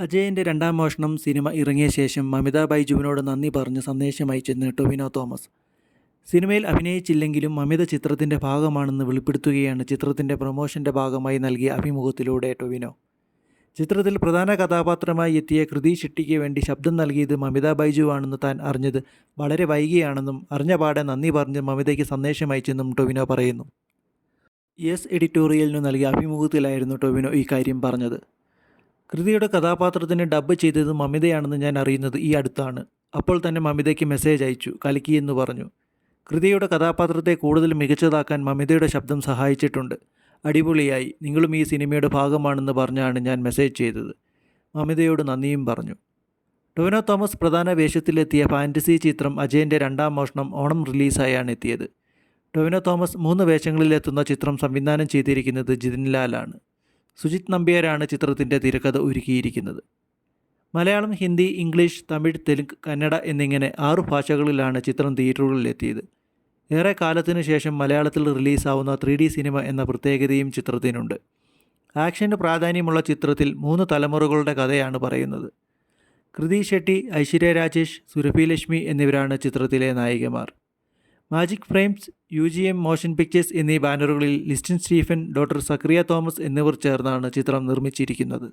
അജയന്റെ രണ്ടാം മോഷണം സിനിമ ഇറങ്ങിയ ശേഷം മമിതാ ബൈജുവിനോട് നന്ദി പറഞ്ഞ് സന്ദേശം അയച്ചെന്ന് ടൊവിനോ തോമസ്. സിനിമയിൽ അഭിനയിച്ചില്ലെങ്കിലും മമിത ചിത്രത്തിന്റെ ഭാഗമാണെന്ന് വെളിപ്പെടുത്തുകയാണ് ചിത്രത്തിന്റെ പ്രൊമോഷന്റെ ഭാഗമായി നൽകിയ അഭിമുഖത്തിലൂടെ ടൊവിനോ ചിത്രത്തിൽ പ്രധാന കഥാപാത്രമായി എത്തിയ കൃതി ഷെട്ടിക്ക് വേണ്ടി ശബ്ദം നൽകിയത് മമിത ബൈജു ആണെന്ന് താൻ അറിഞ്ഞത് വളരെ വൈകിയാണെന്നും അറിഞ്ഞ പാടെ നന്ദി പറഞ്ഞ് മമിതയ്ക്ക് സന്ദേശം അയച്ചെന്നും ടൊവിനോ പറയുന്നു. യെസ് എഡിറ്റോറിയലിനു നൽകിയ അഭിമുഖത്തിലായിരുന്നു ടൊവിനോ ഈ കാര്യം പറഞ്ഞത്. കൃതിയുടെ കഥാപാത്രത്തിന് ഡബ്ബ് ചെയ്തത് മമിതയാണെന്ന് ഞാൻ അറിയുന്നത് ഈ അടുത്താണ്. അപ്പോൾ തന്നെ മമിതയ്ക്ക് മെസ്സേജ് അയച്ചു കലിക്കി എന്ന് പറഞ്ഞു. കൃതിയുടെ കഥാപാത്രത്തെ കൂടുതൽ മികച്ചതാക്കാൻ മമിതയുടെ ശബ്ദം സഹായിച്ചിട്ടുണ്ട്. അടിപൊളിയായി നിങ്ങളും ഈ സിനിമയുടെ ഭാഗമാണെന്ന് പറഞ്ഞാണ് ഞാൻ മെസ്സേജ് ചെയ്തത്. മമിതയോട് നന്ദിയും പറഞ്ഞു. ടൊവിനോ തോമസ് പ്രധാന വേഷത്തിലെത്തിയ ഫാന്റസി ചിത്രം അജയന്റെ രണ്ടാം മോഷണം ഓണം റിലീസായാണ് എത്തിയത്. ടൊവിനോ തോമസ് മൂന്ന് വേഷങ്ങളിലെത്തുന്ന ചിത്രം സംവിധാനം ചെയ്തിരിക്കുന്നത് ജിതിൻ ലാലാണ്. സുജിത് നമ്പ്യാരാണ് ചിത്രത്തിന്റെ തിരക്കഥ ഒരുക്കിയിരിക്കുന്നത്. മലയാളം ഹിന്ദി ഇംഗ്ലീഷ് തമിഴ് തെലുങ്ക് കന്നഡ എന്നിങ്ങനെ ആറു ഭാഷകളിലാണ് ചിത്രം തിയേറ്ററുകളിലെത്തിയത്. ഏറെ കാലത്തിനു ശേഷം മലയാളത്തിൽ റിലീസാവുന്ന ത്രീ ഡി സിനിമ എന്ന പ്രത്യേകതയും ചിത്രത്തിനുണ്ട്. ആക്ഷന് പ്രാധാന്യമുള്ള ചിത്രത്തിൽ മൂന്ന് തലമുറകളുടെ കഥയാണ് പറയുന്നത്. കൃതി ഷെട്ടി ഐശ്വര്യ രാജേഷ് സുരഭി ലക്ഷ്മി എന്നിവരാണ് ചിത്രത്തിലെ നായികമാർ. Magic frames U G M motion pictures എന്നീ ബാനറുകളിൽ ലിസ്റ്റിൻ സ്റ്റീഫൻ ഡോക്ടർ സക്രിയ തോമസ് എന്നിവർ ചേർന്നാണ് ചിത്രം നിർമ്മിച്ചിരിക്കുന്നത്.